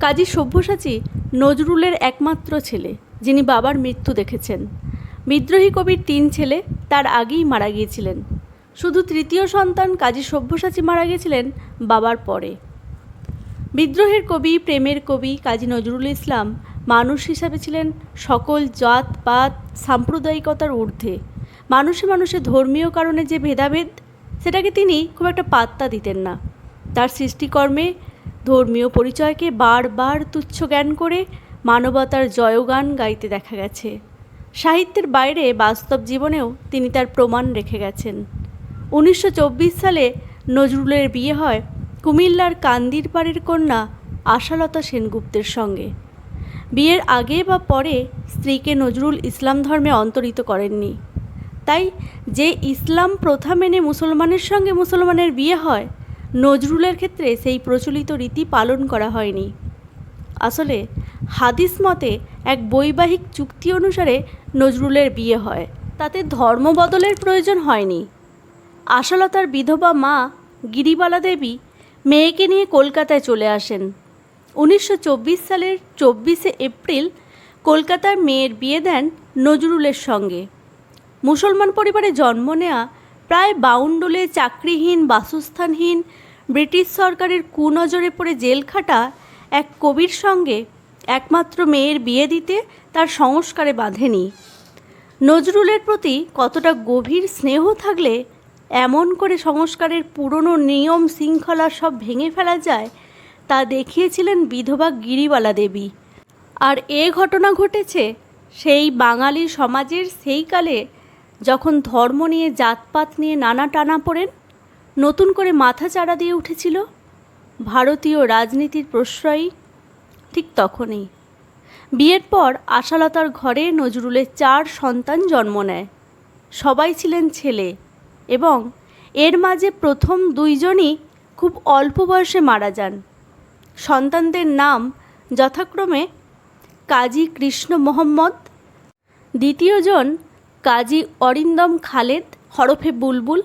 কাজী সব্যসাচী নজরুলের একমাত্র ছেলে, যিনি বাবার মৃত্যু দেখেছেন। বিদ্রোহী কবির তিন ছেলে তার আগেই মারা গিয়েছিলেন। শুধু তৃতীয় সন্তান কাজী সব্যসাচী মারা গিয়েছিলেন বাবার পরে। বিদ্রোহের কবি, প্রেমের কবি কাজী নজরুল ইসলাম মানুষ হিসাবে ছিলেন সকল জাত, পাত, সাম্প্রদায়িকতার ঊর্ধ্বে। মানুষে মানুষে ধর্মীয় কারণে যে ভেদাভেদ, সেটাকে তিনি খুব একটা পাত্তা দিতেন না। তার সৃষ্টিকর্মে ধর্মীয় পরিচয়কে বারবার তুচ্ছ জ্ঞান করে মানবতার জয়গান গাইতে দেখা গেছে। সাহিত্যের বাইরে বাস্তব জীবনেও তিনি তার প্রমাণ রেখে গেছেন। উনিশশো চব্বিশ সালে নজরুলের বিয়ে হয় কুমিল্লার কান্দির পাড়ের কন্যা আশালতা সেনগুপ্তের সঙ্গে। বিয়ের আগে বা পরে স্ত্রীকে নজরুল ইসলাম ধর্মে অন্তরিত করেননি। তাই যে ইসলাম প্রথা মেনে মুসলমানের সঙ্গে মুসলমানের বিয়ে হয় নজরুলের ক্ষেত্রে সেই প্রচলিত রীতি পালন করা হয়নি। আসলে হাদিস মতে এক বৈবাহিক চুক্তি অনুসারে নজরুলের বিয়ে হয়। তাতে ধর্ম বদলের প্রয়োজন হয়নি। আশালতার বিধবা মা গিরিবালা দেবী মেয়েকে নিয়ে কলকাতায় চলে আসেন। উনিশশো চব্বিশ সালের চব্বিশে এপ্রিল কলকাতায় মেয়ের বিয়ে দেন নজরুলের সঙ্গে। মুসলমান পরিবারে জন্ম নেওয়া প্রায় বাউন্ডুলে চাকরিহীন, বাসস্থানহীন, ব্রিটিশ সরকারের কুনজরে পড়ে জেল খাটা এক কবির সঙ্গে একমাত্র মেয়ের বিয়ে দিতে তার সংস্কারে বাঁধেনি। নজরুলের প্রতি কতটা গভীর স্নেহ থাকলে এমন করে সংস্কারের পুরনো নিয়ম শৃঙ্খলা সব ভেঙে ফেলা যায়, তা দেখিয়েছিলেন বিধবা গিরিবালা দেবী। আর এ ঘটনা ঘটেছে সেই বাঙালি সমাজের সেই কালে যখন ধর্ম নিয়ে জাতপাত নিয়ে নানা টানা পড়েন, নতুন করে মাথা চাড়া দিয়ে উঠেছিল, ভারতীয় রাজনীতির প্রশ্রয়ী ঠিক তখনই। বিয়ের পর আশালতার ঘরে নজরুলের চার সন্তান জন্ম নেয়। সবাই ছিলেন ছেলে এবং এর মাঝে প্রথম দুইজনই খুব অল্প বয়সে মারা যান। সন্তানদের নাম যথাক্রমে কাজী কৃষ্ণ মোহাম্মদ, দ্বিতীয়জন কাজী অরিন্দম খালেদ, হরফে বুলবুল।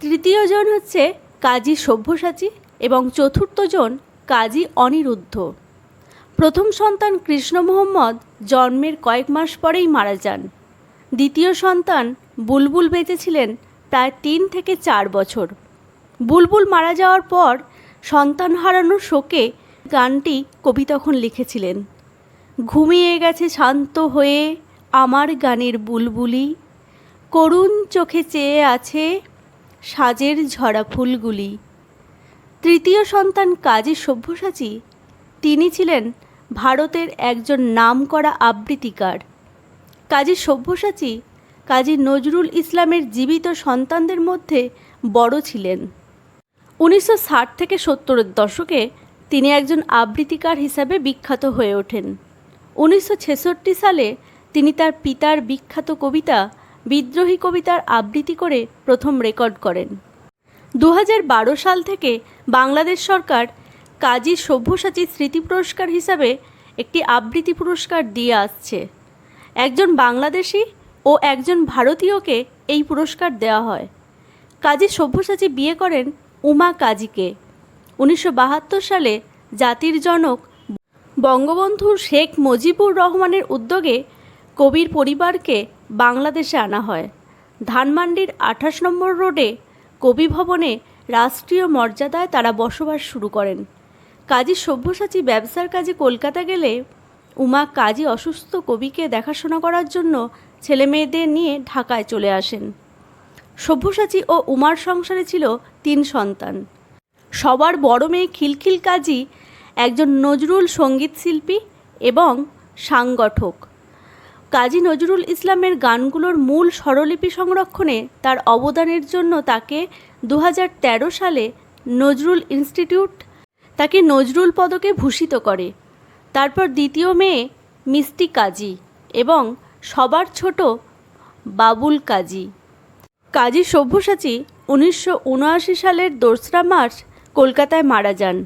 তৃতীয়জন হচ্ছে কাজী সভ্যসাচী এবং চতুর্থজন কাজী অনিরুদ্ধ। প্রথম সন্তান কৃষ্ণ মোহাম্মদ, জন্মের কয়েক মাস পরেই মারা যান। দ্বিতীয় সন্তান বুলবুল বেঁচেছিলেন প্রায় তিন থেকে চার বছর। বুলবুল মারা যাওয়ার পর সন্তান হারানোর শোকে গানটি কবি তখন লিখেছিলেন। ঘুমিয়ে গেছে শান্ত হয়ে আমার গানের বুলবুলি, করুণ চোখে চেয়ে আছে সাজের ঝরা ফুলগুলি। তৃতীয় সন্তান কাজী সব্যসাচী, তিনি ছিলেন ভারতের একজন নামকরা আবৃত্তিকার। কাজী সব্যসাচী, কাজী নজরুল ইসলামের জীবিত সন্তানদের মধ্যে বড় ছিলেন। উনিশশো ষাট থেকে সত্তরের দশকে তিনি একজন আবৃত্তিকার হিসাবে বিখ্যাত হয়ে ওঠেন। উনিশশো ছেষট্টি সালে তিনি তার পিতার বিখ্যাত কবিতা, বিদ্রোহী কবিতার আবৃত্তি করে প্রথম রেকর্ড করেন। দু সাল থেকে বাংলাদেশ সরকার কাজী সব্যসাচী স্মৃতি পুরস্কার হিসাবে একটি আবৃত্তি পুরস্কার দিয়ে আসছে। একজন বাংলাদেশি ও একজন ভারতীয়কে এই পুরস্কার দেওয়া হয়। কাজী সব্যসাচী বিয়ে করেন উমা কাজীকে। উনিশশো বাহাত্তর সালে জাতির জনক বঙ্গবন্ধু শেখ মুজিবুর রহমানের উদ্যোগে কবির পরিবারকে বাংলাদেশে আনা হয়। ধানমান্ডির আঠাশ নম্বর রোডে কবি ভবনে রাষ্ট্রীয় মর্যাদায় তারা বসবাস শুরু করেন। কাজী সব্যসাচী ব্যবসার কাজে কলকাতা গেলে উমা কাজী অসুস্থ কবিকে দেখাশোনা করার জন্য ছেলে মেয়েদের নিয়ে ঢাকায় চলে আসেন। সব্যসাচী ও উমার সংসারে ছিল তিন সন্তান। সবার বড় মেয়ে খিলখিল কাজী, একজন নজরুল সংগীত শিল্পী এবং সাংগঠক। কাজী নজরুল ইসলামের গানগুলোর মূল স্বরলিপি সংরক্ষণে তার অবদানের জন্য তাকে দু হাজার তেরো সালে নজরুল ইনস্টিটিউট তাকে নজরুল পদকে ভূষিত করে। তারপর দ্বিতীয় মেয়ে মিষ্টি কাজী এবং সবার ছোট বাবুল কাজী। কাজী সব্যসাচী উনিশশো সালের দোসরা মার্চ কলকাতায় মারা যান।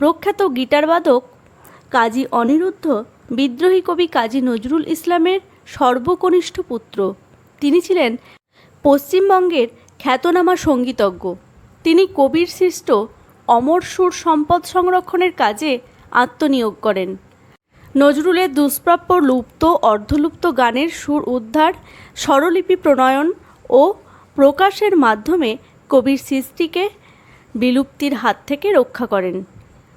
প্রখ্যাত গিটারবাদক কাজী অনিরুদ্ধ বিদ্রোহী কবি কাজী নজরুল ইসলামের সর্বকনিষ্ঠ পুত্র। তিনি ছিলেন পশ্চিমবঙ্গের খ্যাতনামা সঙ্গীতজ্ঞ। তিনি কবির সৃষ্ট অমর সুর সম্পদ সংরক্ষণের কাজে আত্মনিয়োগ করেন। নজরুলের দুষ্প্রাপ্য লুপ্ত, অর্ধলুপ্ত গানের সুর উদ্ধার, স্বরলিপি প্রণয়ন ও প্রকাশের মাধ্যমে কবির সৃষ্টিকে বিলুপ্তির হাত থেকে রক্ষা করেন।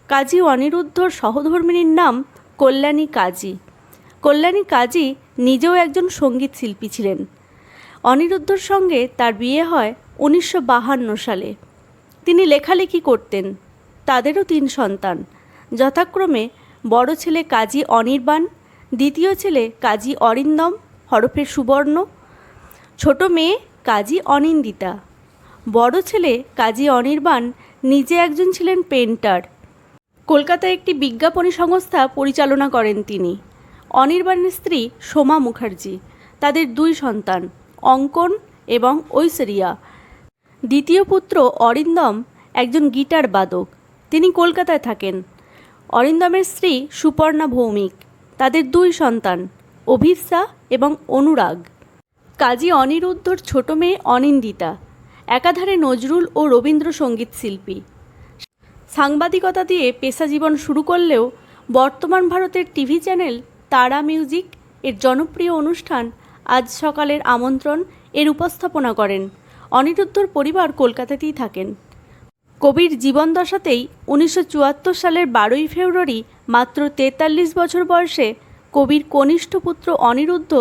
কাজী অনিরুদ্ধর সহধর্মিনীর নাম কল্যাণী কাজী। কল্যাণী কাজী নিজেও একজন সংগীত শিল্পী ছিলেন। অনিরুদ্ধর সঙ্গে তার বিয়ে হয় উনিশশো সালে। তিনি লেখালেখি করতেন। তাদেরও তিন সন্তান। যথাক্রমে বড় ছেলে কাজী অনির্বাণ, দ্বিতীয় ছেলে কাজী অরিন্দম, হরফে সুবর্ণ, ছোট মেয়ে কাজী অনিন্দিতা। বড় ছেলে কাজী অনির্বাণ নিজে একজন ছিলেন পেন্টার কলকাতায় একটি বিজ্ঞাপনী সংস্থা পরিচালনা করেন তিনি। অনির্বাণের স্ত্রী সোমা মুখার্জি, তাদের দুই সন্তান, অঙ্কন এবং ঐশ্বরিয়া। দ্বিতীয় পুত্র অরিন্দম একজন গিটার বাদক। তিনি কলকাতায় থাকেন। অরিন্দমের স্ত্রী সুপর্ণা ভৌমিক, তাদের দুই সন্তান অভিপ্সা এবং অনুরাগ। কাজী অনিরুদ্ধর ছোট মেয়ে অনিন্দিতা, একাধারে নজরুল ও রবীন্দ্রসঙ্গীত শিল্পী। সাংবাদিকতা দিয়ে পেশা জীবন শুরু করলেও বর্তমান ভারতের টিভি চ্যানেল তারা মিউজিক এর জনপ্রিয় অনুষ্ঠান আজ সকালের আমন্ত্রণ এর উপস্থাপনা করেন। অনিরুদ্ধর পরিবার কলকাতাতেই থাকেন। কবির জীবনদশাতেই উনিশশো চুয়াত্তর সালের বারোই ফেব্রুয়ারি মাত্র তেতাল্লিশ বছর বয়সে কবির কনিষ্ঠ পুত্র অনিরুদ্ধ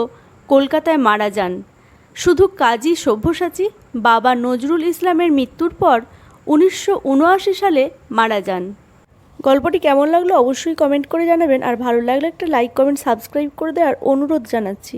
কলকাতায় মারা যান। শুধু কাজী সব্যসাচী, বাবা নজরুল ইসলামের মৃত্যুর পর উনিশশো উনআশি সালে মারা যান। গল্পটি কেমন লাগল অবশ্যই কমেন্ট করে জানাবেন, আর ভালো লাগলে একটা লাইক, কমেন্ট, সাবস্ক্রাইব করে দেওয়ার অনুরোধ জানাচ্ছি।